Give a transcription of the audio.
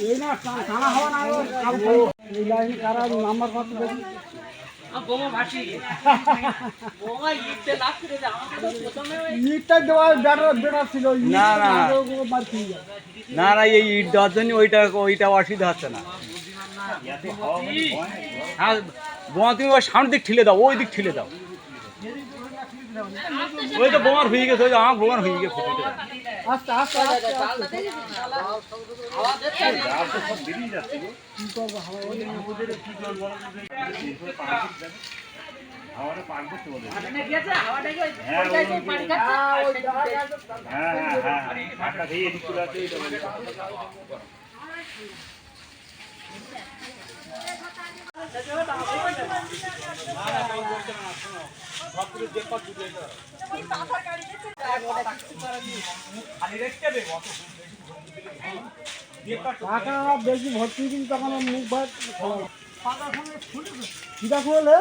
এই না টানা হওয়া না কারা না, না। এই ইট দেওয়ার জন্য ওইটা ওইটা অসুবিধা হচ্ছে না হ্যাঁ বোমা তুমি ওই সামনের দিক ঠিলে দাও ওই দিক ঠিলে দাও ওই তো বোমার হয়ে গেছে ওই আমার বোমার হয়ে গেছে আস্তে আস্তে আস্তে আস্তে। টাকা বেশি ভর্তি কিন্তু তখন মুখ ভাত কিটা খুলে